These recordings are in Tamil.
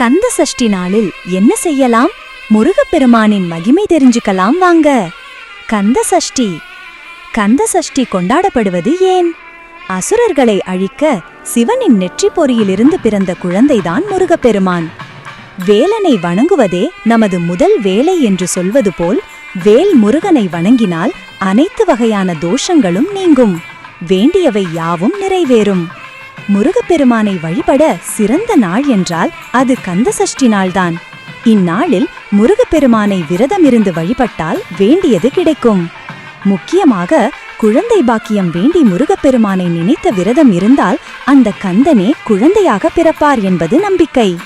கந்த சஷ்டி நாளில் என்ன செய்யலாம்? முருகப்பெருமானின் மகிமை தெரிஞ்சுக்கலாம் வாங்க. கந்த சஷ்டி கந்த சஷ்டி கொண்டாடப்படுவது ஏன்? அசுரர்களை அழிக்க சிவனின் நெற்றிப் பொறியிலிருந்து பிறந்த குழந்தைதான் முருகப்பெருமான். வேலனை வணங்குவதே நமது முதல் வேலை என்று சொல்வது போல் வேல் முருகனை வணங்கினால் அனைத்து வகையான தோஷங்களும் நீங்கும். வேண்டியவை யாவும் நிறைவேறும். முருகப்பெருமானை வழிபட சிறந்த நாள் என்றால் அது கந்தசஷ்டி நாள்தான். இந்நாளில் முருகப்பெருமானை விரதமிருந்து வழிபட்டால் வேண்டியது கிடைக்கும். முக்கியமாக குழந்தை பாக்கியம் வேண்டி முருகப்பெருமானை நினைத்த விரதம் இருந்தால் அந்த கந்தனே குழந்தையாக பிறப்பார் என்பது நம்பிக்கை.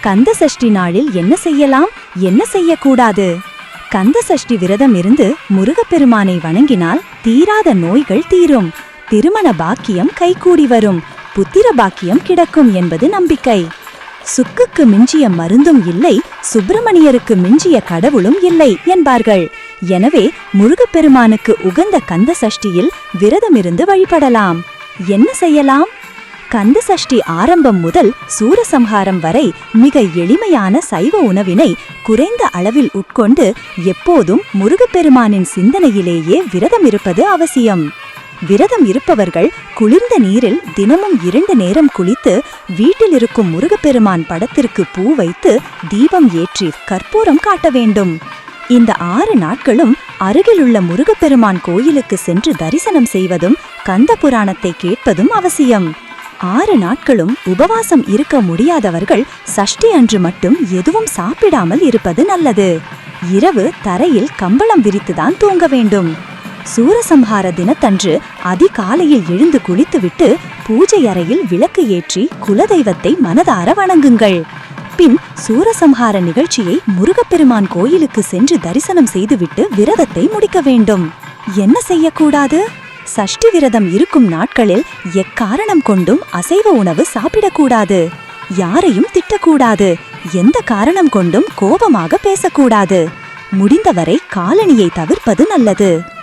கந்த சஷ்டி நாளில் என்ன செய்யலாம்? என்ன செய்யக்கூடாது? கந்த சஷ்டி விரதம் இருந்து முருகப்பெருமானை வணங்கினால் தீராத நோய்கள் தீரும். திருமண பாக்கியம் கைகூடி வரும். புத்திர பாக்கியம் கிடக்கும் என்பது நம்பிக்கை. சுக்குக்கு மிஞ்சிய மருந்தும் இல்லை சுப்பிரமணியருக்கு மிஞ்சிய கடவுளும் இல்லை என்பார்கள். எனவே முருகப்பெருமானுக்கு உகந்த கந்த சஷ்டியில் விரதமிருந்து வழிபடலாம். என்ன செய்யலாம்? கந்த சஷ்டி ஆரம்பம் முதல் சூரசம்ஹாரம் வரை மிக எளிமையான சைவ உணவினை குறைந்த அளவில் உட்கொண்டு எப்போதும் முருகப்பெருமானின் சிந்தனையிலேயே விரதம் இருப்பது அவசியம். விரதம் இருப்பவர்கள் குளிர்ந்த நீரில் தினமும் இரண்டு நேரம் குளித்து வீட்டில் இருக்கும் முருகப்பெருமான் படத்திற்கு பூ வைத்து தீபம் ஏற்றி கற்பூரம் காட்ட வேண்டும். இந்த ஆறு நாட்களும் அருகிலுள்ள முருகப்பெருமான் கோயிலுக்கு சென்று தரிசனம் செய்வதும் கந்த புராணத்தை கேட்பதும் அவசியம். ஆறு நாட்களும் உபவாசம் இருக்க முடியாதவர்கள் சஷ்டி அன்று மட்டும் எதுவும் சாப்பிடாமல் இருப்பது நல்லது. இரவு தரையில் கம்பளம் விரித்துதான் தூங்க வேண்டும். சூரசம்ஹார தினத்தன்று அதிகாலையில் எழுந்து குளித்துவிட்டு பூஜை அறையில் விளக்கு ஏற்றி குலதெய்வத்தை மனதார வணங்குங்கள். பின் சூரசம்ஹார நிகழ்ச்சியை முருகப்பெருமான் கோயிலுக்கு சென்று தரிசனம் செய்துவிட்டு விரதத்தை முடிக்க வேண்டும். என்ன செய்யக்கூடாது? சஷ்டி விரதம் இருக்கும் நாட்களில் எக்காரணம் கொண்டும் அசைவ உணவு சாப்பிடக்கூடாது. யாரையும் திட்டக்கூடாது. எந்த காரணம் கொண்டும் கோபமாக பேசக்கூடாது. முடிந்தவரை காலணியை தவிர்ப்பது நல்லது.